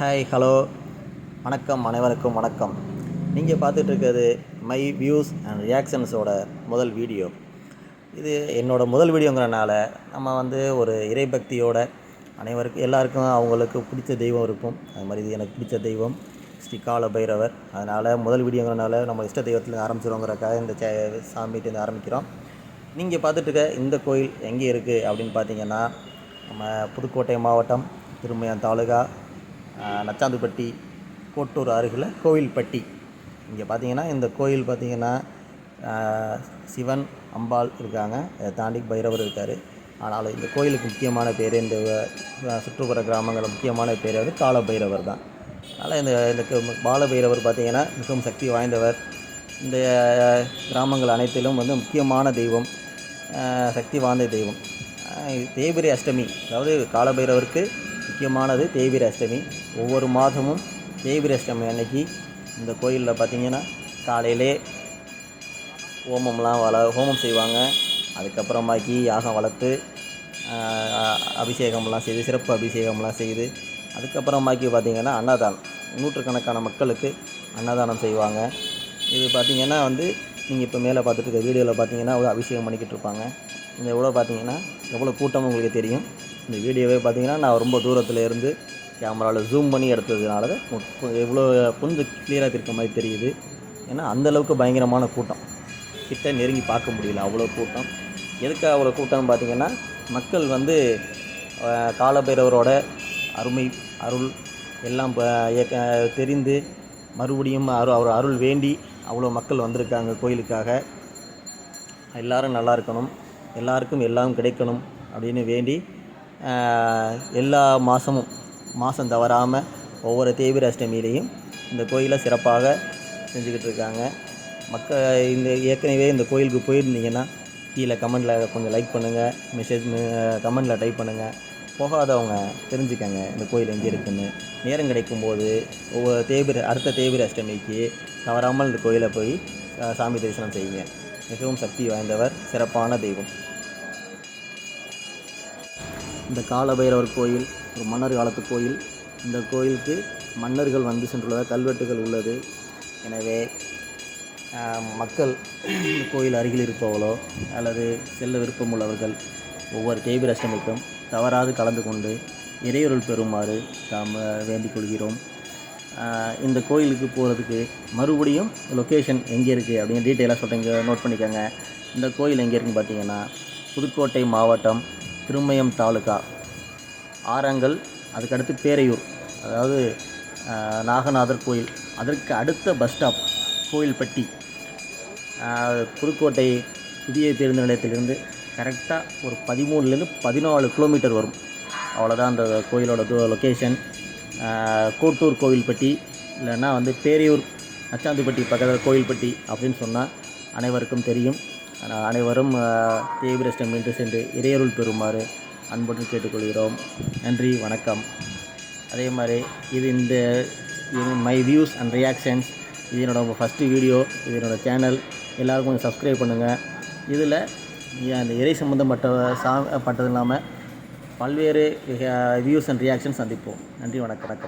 Hi hello வணக்கம் அனைவருக்கும் வணக்கம். நீங்கள் பார்த்துட்ருக்கிறது மை வியூஸ் அண்ட் ரியாக்ஷன்ஸோட முதல் வீடியோ. இது என்னோடய முதல் வீடியோங்கிறனால நம்ம வந்து ஒரு இறைபக்தியோட அனைவருக்கும் எல்லாருக்கும் அவங்களுக்கு பிடிச்ச தெய்வம் இருக்கும் அது மாதிரி இது எனக்கு பிடிச்ச தெய்வம் ஸ்ரீ கால பைரவர் அதனால் முதல் வீடியோங்கிறனால நம்ம இஷ்ட தெய்வத்தில் ஆரம்பிச்சிருவோங்கிறக்காக இந்த சே சாமிகிட்டேருந்து ஆரம்பிக்கிறோம். நீங்கள் பார்த்துட்ருக்க இந்த கோயில் எங்கே இருக்குது அப்படின்னு பார்த்தீங்கன்னா நம்ம புதுக்கோட்டை மாவட்டம் திருமயம் தாலுகா நச்சாந்துப்பட்டி கோட்டூர் அருகில் கோவில்பட்டி இங்கே பார்த்தீங்கன்னா இந்த கோயில் பார்த்தீங்கன்னா சிவன் அம்பாள் இருக்காங்க. அதை தாண்டி பைரவர் இருக்கார். ஆனாலும் இந்த கோயிலுக்கு முக்கியமான பேர் இந்த சுற்றுப்புற கிராமங்களில் முக்கியமான பேர் வந்து கால பைரவர் தான். அதனால் இந்த இந்த பாலபைரவர் பால பைரவர் மிகவும் சக்தி வாய்ந்தவர். இந்த கிராமங்கள் அனைத்திலும் வந்து முக்கியமான தெய்வம் சக்தி வாய்ந்த தெய்வம். அஹ், அஷ்டமி அதாவது காலபைரவருக்கு முக்கியமானது தேவிர அஷ்டமி ஒவ்வொரு மாதமும் தேவிர அஷ்டமி அன்னைக்கு இந்த கோயிலில் பார்த்தீங்கன்னா காலையிலே ஹோமம்லாம் வள ஹோமம் செய்வாங்க. அதுக்கப்புறமாக்கி யாகம் வளர்த்து அபிஷேகம்லாம் செய்து சிறப்பு அபிஷேகம்லாம் செய்து அதுக்கப்புறமாக்கி பார்த்திங்கன்னா அன்னதானம். நூற்றுக்கணக்கான மக்களுக்கு அன்னதானம் செய்வாங்க. இது பார்த்திங்கன்னா வந்து நீங்கள் இப்போ மேலே பார்த்துட்டு இருக்க வீடியோவில் பார்த்தீங்கன்னா அபிஷேகம் பண்ணிக்கிட்டு இருப்பாங்க. இந்த எவ்வளோ பார்த்தீங்கன்னா எவ்வளோ கூட்டம் உங்களுக்கு தெரியும். இந்த வீடியோவே பார்த்தீங்கன்னா நான் ரொம்ப தூரத்தில் இருந்து கேமராவில் ஜூம் பண்ணி எடுத்ததுனால தான் எவ்வளோ கொஞ்சம் கிளியராக இருக்க மாதிரி தெரியுது. ஏன்னா அந்தளவுக்கு பயங்கரமான கூட்டம். கிட்ட நெருங்கி பார்க்க முடியல அவ்வளோ கூட்டம். எதுக்காக அவ்வளோ கூட்டம்னு பார்த்தீங்கன்னா மக்கள் வந்து காலபைரவரோட அருமை அருள் எல்லாம் ப- ஏக்க- தெரிந்து மறுபடியும் அரு அவர் அருள் வேண்டி அவ்வளோ மக்கள் வந்திருக்காங்க கோயிலுக்காக. எல்லோரும் நல்லா இருக்கணும். எல்லாருக்கும் எல்லாம் கிடைக்கணும் அப்படின்னு வேண்டி எல்லா மாதமும் மாதம் தவறாமல் ஒவ்வொரு தேய்பிர அஷ்டமியிலையும் இந்த கோயிலை சிறப்பாக செஞ்சுக்கிட்டு இருக்காங்க மக்கள் இந்த ஏற்கனவே இந்த கோயிலுக்கு போயிருந்தீங்கன்னா கீழே கமெண்டில் கொஞ்சம் லைக் பண்ணுங்கள் மெசேஜ் கமெண்டில் டைப் பண்ணுங்கள் போகாதவங்க தெரிஞ்சுக்கங்க இந்த கோயில் எங்கே இருக்குன்னு. நேரம் கிடைக்கும்போது ஒவ்வொரு தேய்பிர அடுத்த தேய்பிர அஷ்டமிக்கு தவறாமல் இந்த கோயிலை போய் சாமி தரிசனம் செய்யுங்க. மிகவும் சக்தி வாய்ந்தவர் சிறப்பான தெய்வம். இந்த காலபைரவர் கோயில் ஒரு மன்னர் காலத்து கோயில். இந்த கோயிலுக்கு மன்னர்கள் வந்து சென்றுள்ளதாக கல்வெட்டுகள் உள்ளது. எனவே மக்கள் கோயில் அருகில் இருப்பவர்களோ அல்லது செல்ல விருப்பம் உள்ளவர்கள் ஒவ்வொரு தேய்பிர அஷ்டமிக்கும் தவறாது கலந்து கொண்டு இறையொருள் பெறுமாறு நாம் வேண்டிக் கொள்கிறோம். இந்த கோயிலுக்கு போகிறதுக்கு மறுபடியும் லொக்கேஷன் எங்கே இருக்குது அப்படின்னு டீட்டெயிலாக சொல்கிறீங்க நோட் பண்ணிக்கோங்க. இந்த கோயில் எங்கே இருக்குன்னு பார்த்தீங்கன்னா புதுக்கோட்டை மாவட்டம் திருமயம் தாலுகா. ஆரங்கல் அதுக்கடுத்து பேரையூர் அதாவது நாகநாதர் கோயில். அதற்கு அடுத்த பஸ் ஸ்டாப் கோயில்பட்டி. புதுக்கோட்டை புதிய பேருந்து நிலையத்திலிருந்து கரெக்டாக ஒரு பதிமூணுலேருந்து பதினாலு கிலோமீட்டர் வரும். அவ்வளோதான் அந்த கோயிலோட லொக்கேஷன் கோட்டூர் கோவில்பட்டி இல்லைன்னா வந்து பேரையூர் நச்சாந்திப்பட்டி பக்கத்தில் கோயில்பட்டி அப்படின்னு சொன்னால் அனைவருக்கும் தெரியும். அனைவரும் தேவிரஸ்டம் தேவிரஷ்டம் என்று சென்று இறையருள் பெறுமாறு அன்புடன் கேட்டுக்கொள்கிறோம். நன்றி வணக்கம். அதே மாதிரி இது இந்த இது மை வியூஸ் அண்ட் ரியாக்ஷன்ஸ் இது என்னோடய ஃபஸ்ட்டு வீடியோ இது என்னோடய சேனல் எல்லோரும் கொஞ்சம் சப்ஸ்கிரைப் பண்ணுங்கள் இதில் அந்த இறை சம்மந்தப்பட்ட சா பட்டது இல்லாமல் பல்வேறு வியூஸ் அண்ட் ரியாக்ஷன் சந்திப்போம். நன்றி வணக்கம் வணக்கம்.